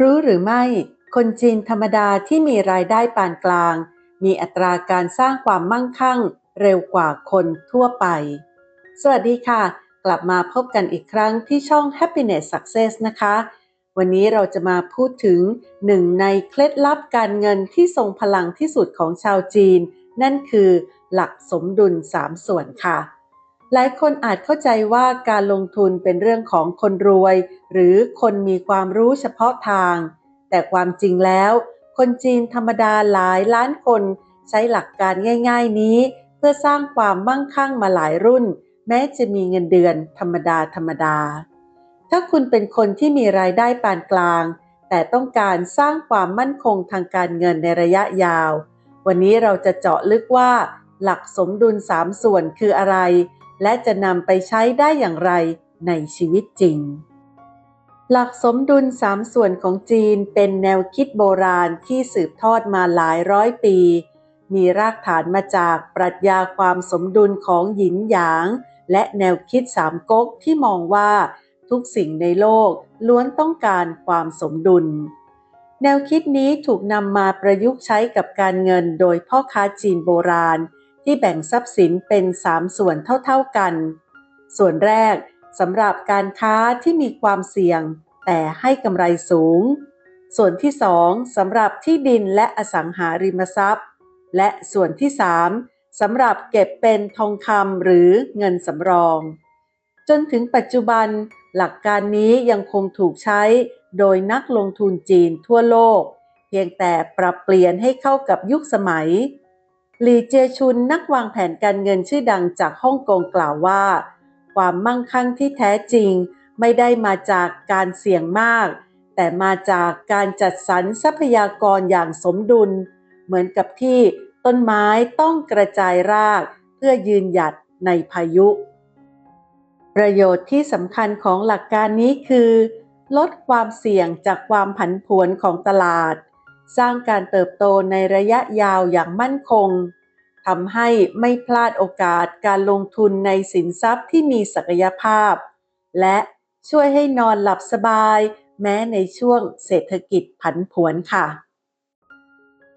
รู้หรือไม่ คนจีนธรรมดาที่มีรายได้ปานกลาง มีอัตราการสร้างความมั่งคั่งเร็วกว่าคนทั่วไป สวัสดีค่ะ กลับมาพบกันอีกครั้งที่ช่อง Happiness Success นะคะ วันนี้เราจะมาพูดถึงหนึ่งในเคล็ดลับการเงินที่ทรงพลังที่สุดของชาวจีน นั่นคือหลักสมดุล 3 ส่วนค่ะ หลายคนอาจเข้าใจว่าการลงทุนเป็นเรื่องของคนรวย หรือคนมีความรู้เฉพาะทาง แต่ความจริงแล้ว คนจีนธรรมดาหลายล้านคน ใช้หลักการง่าย ๆ นี้ เพื่อสร้างความมั่งคั่งมาหลายรุ่น แม้จะมีเงินเดือนธรรมดาธรรมดา ถ้าคุณเป็นคนที่มีรายได้ปานกลาง แต่ต้องการสร้างความมั่นคงทางการเงินในระยะยาว วันนี้เราจะเจาะลึกว่า หลักสมดุล 3 ส่วนคืออะไร และจะนำไปใช้ได้อย่างไรในชีวิตจริง หลักสมดุลสามส่วนของจีนเป็นแนวคิดโบราณที่สืบทอดมาหลายร้อยปี มีรากฐานมาจากปรัชญาความสมดุลของหยินหยาง และแนวคิดสามก๊กที่มองว่าทุกสิ่งในโลกล้วนต้องการความสมดุล แนวคิดนี้ถูกนำมาประยุกต์ใช้กับการเงินโดยพ่อค้าจีนโบราณ ที่แบ่งทรัพย์สินเป็น 3 ส่วนเท่าๆกัน ส่วนแรกสำหรับการค้าที่มีความเสี่ยง แต่ให้กำไรสูง ส่วนที่ 2สำหรับที่ดินและอสังหาริมทรัพย์ และส่วนที่ 3สำหรับเก็บเป็นทองคำหรือเงินสำรอง จนถึงปัจจุบันหลักการนี้ยังคงถูกใช้โดยนักลงทุนจีนทั่วโลก เพียงแต่ปรับเปลี่ยนให้เข้ากับยุคสมัย หลีเจชุนนักวางแผนการเงินชื่อดังจากฮ่องกงกล่าวว่า ความมั่งคั่งที่แท้จริงไม่ได้มาจากการเสี่ยงมาก แต่มาจากการจัดสรรทรัพยากรอย่างสมดุล เหมือนกับที่ต้นไม้ต้องกระจายรากเพื่อยืนหยัดในพายุ ประโยชน์ที่สำคัญของหลักการนี้คือ ลดความเสี่ยงจากความผันผวนของตลาด สร้างการเติบโตในระยะยาวอย่างมั่นคงทำให้ไม่พลาดโอกาสการลงทุนในสินทรัพย์ที่มีศักยภาพ และช่วยให้นอนหลับสบาย แม้ในช่วงเศรษฐกิจผันผวนค่ะ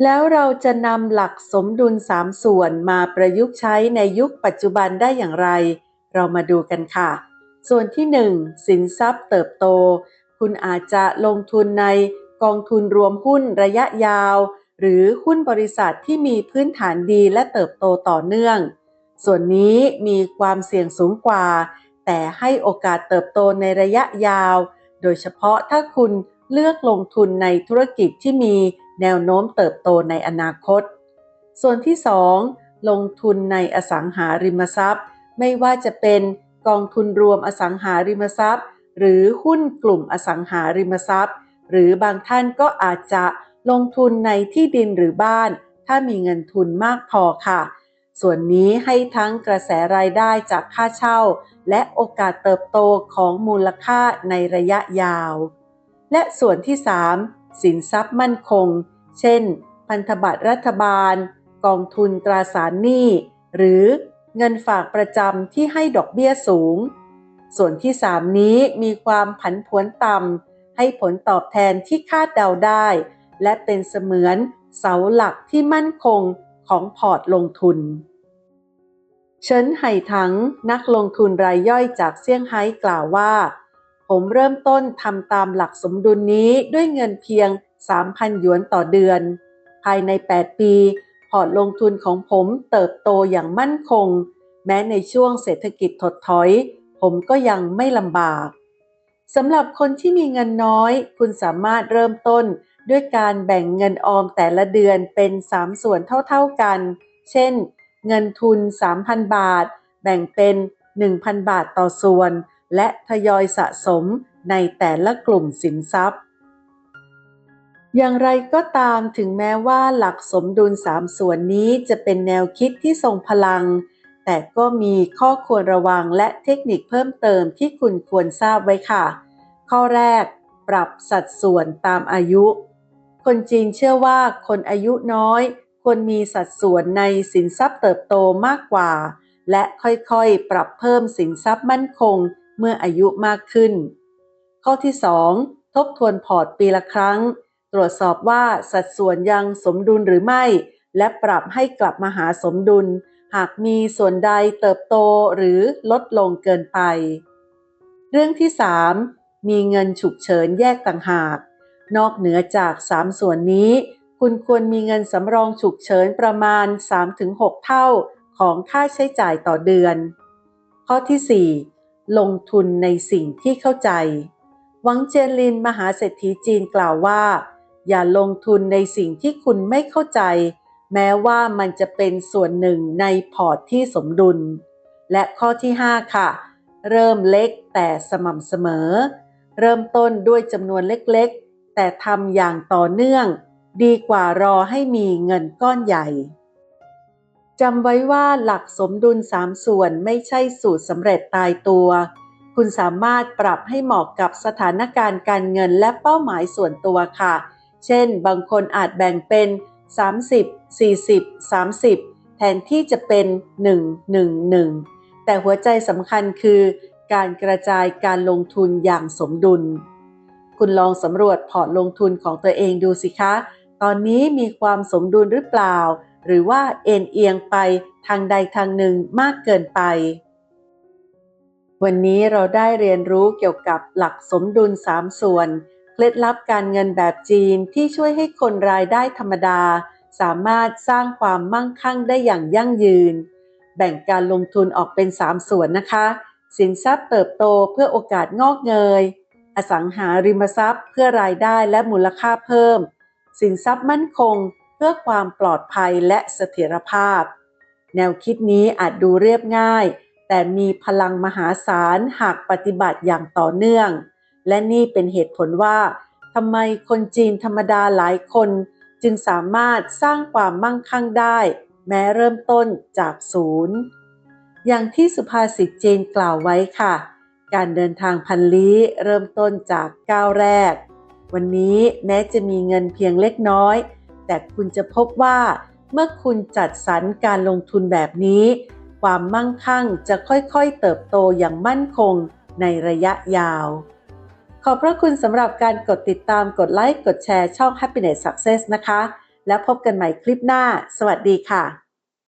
แล้วเราจะนำหลักสมดุลสามส่วนมาประยุกต์ใช้ในยุคปัจจุบันได้อย่างไร เรามาดูกันค่ะ ส่วนที่ 1 สินทรัพย์เติบโต คุณอาจจะลงทุนใน กองทุนรวมหุ้นระยะยาว หรือหุ้นบริษัทที่มีพื้นฐานดีและเติบโตต่อเนื่อง ส่วนนี้มีความเสี่ยงสูงกว่า แต่ให้โอกาสเติบโตในระยะยาว โดยเฉพาะถ้าคุณเลือกลงทุนในธุรกิจที่มีแนวโน้มเติบโตในอนาคต ส่วนที่ 2 ลงทุนในอสังหาริมทรัพย์ ไม่ว่าจะเป็นกองทุนรวมอสังหาริมทรัพย์ หรือหุ้นกลุ่มอสังหาริมทรัพย์ หรือบางท่านก็อาจจะลงทุนในที่ดินหรือบ้าน ถ้ามีเงินทุนมากพอค่ะ ส่วนนี้ให้ทั้งกระแสรายได้จากค่าเช่า และโอกาสเติบโตของมูลค่าในระยะยาว และส่วนที่ 3 สินทรัพย์มั่นคง เช่น พันธบัตรรัฐบาล กองทุนตราสารหนี้ หรือเงินฝากประจำที่ให้ดอกเบี้ยสูง ส่วนที่ 3 นี้มีความผันผวนต่ำ ให้ผลตอบแทนที่คาดเดาได้ และเป็นเสมือนเสาหลักที่มั่นคงของพอร์ตลงทุน เฉินไห่ถังนักลงทุนรายย่อยจากเซี่ยงไฮ้กล่าวว่า ผมเริ่มต้นทำตามหลักสมดุลนี้ด้วยเงินเพียง 3,000 หยวนต่อเดือน ภายใน 8 ปี พอร์ตลงทุนของผมเติบโตอย่างมั่นคง แม้ในช่วงเศรษฐกิจถดถอย ผมก็ยังไม่ลำบาก สำหรับคนที่มีเงินน้อย คุณสามารถเริ่มต้นด้วยการแบ่งเงินออมแต่ละเดือนเป็น 3 ส่วนเท่าๆกัน เช่น เงินทุน 3,000 บาท แบ่งเป็น 1,000 บาทต่อส่วน และทยอยสะสมในแต่ละกลุ่มสินทรัพย์ อย่างไรก็ตามถึงแม้ว่าหลักสมดุล 3 ส่วนนี้จะเป็นแนวคิดที่ทรงพลัง แต่ก็มีข้อควรระวังและเทคนิคเพิ่มเติมที่คุณควรทราบไว้ค่ะ ข้อแรก ปรับสัดส่วนตามอายุ คนจีนเชื่อว่าคนอายุน้อย ควรมีสัดส่วนในสินทรัพย์เติบโตมากกว่า และค่อยๆ ปรับเพิ่มสินทรัพย์มั่นคงเมื่ออายุมากขึ้น ข้อที่ 2 ทบทวนพอร์ตปีละครั้ง ตรวจสอบว่าสัดส่วนยังสมดุลหรือไม่ และปรับให้กลับมาหาสมดุล หากมีส่วนใดเติบโตหรือลดลงเกินไป เรื่องที่ 3 มีเงินฉุกเฉินแยกต่างหาก นอกเหนือจาก 3 ส่วนนี้ คุณควรมีเงินสำรองฉุกเฉินประมาณ 3-6 เท่าของค่าใช้จ่ายต่อเดือน ข้อที่ 4 ลงทุนในสิ่งที่เข้าใจหวังเจนลินมหาเศรษฐีจีนกล่าวว่า อย่าลงทุนในสิ่งที่คุณไม่เข้าใจ แม้ว่ามันจะเป็นส่วนหนึ่งในพอร์ตที่สมดุล และข้อที่ 5 ค่ะ เริ่มเล็กแต่สม่ำเสมอ เริ่มต้นด้วยจำนวนเล็กๆ แต่ทำอย่างต่อเนื่อง ดีกว่ารอให้มีเงินก้อนใหญ่จำไว้ว่าหลักสมดุล 3 ส่วนไม่ใช่สูตรสำเร็จตายตัว คุณสามารถปรับให้เหมาะกับสถานการณ์การเงินและเป้าหมายส่วนตัวค่ะ เช่น บางคนอาจแบ่งเป็น 30 40 30 แทนที่จะเป็น 1 1 1 แต่หัวใจสำคัญคือการกระจายการลงทุนอย่างสมดุล คุณลองสำรวจพอร์ตลงทุนของตัวเองดูสิคะ ตอนนี้มีความสมดุลหรือเปล่า หรือว่าเอ็นเอียงไปทางใดทางหนึ่งมากเกินไป วันนี้เราได้เรียนรู้เกี่ยวกับหลักสมดุล 3 ส่วน ล็ดลับการเงินแบบจีนที่ช่วยให้คนรายได้ธรรมดา สามารถสร้างความมั่งคั่งได้อย่างยั่งยืน แบ่งการลงทุนออกเป็น 3 ส่วนนะคะ สินทรัพย์เติบโตเพื่อโอกาสงอกเงย อสังหาริมทรัพย์ เพื่อรายได้และมูลค่าเพิ่ม สินทรัพย์มั่นคง เพื่อความปลอดภัยและเสถียรภาพ แนวคิดนี้อาจดูเรียบง่าย แต่มีพลังมหาศาลหากปฏิบัติอย่างต่อเนื่อง และนี่เป็นเหตุผลว่าทำไมคนจีนธรรมดาหลายคนจึงสามารถสร้างความมั่งคั่งได้ แม้เริ่มต้นจากศูนย์ อย่างที่สุภาษิตจีนกล่าวไว้ค่ะ การเดินทางพันลี้เริ่มต้นจากก้าวแรก วันนี้แม้จะมีเงินเพียงเล็กน้อย แต่คุณจะพบว่า เมื่อคุณจัดสรรการลงทุนแบบนี้ ความมั่งคั่งจะค่อยๆเติบโตอย่างมั่นคงในระยะยาว ขอบพระคุณสำหรับการกดติดตามกดไลค์ กดแชร์ช่อง Happiness Success นะคะ แล้วพบกันใหม่คลิปหน้า สวัสดีค่ะ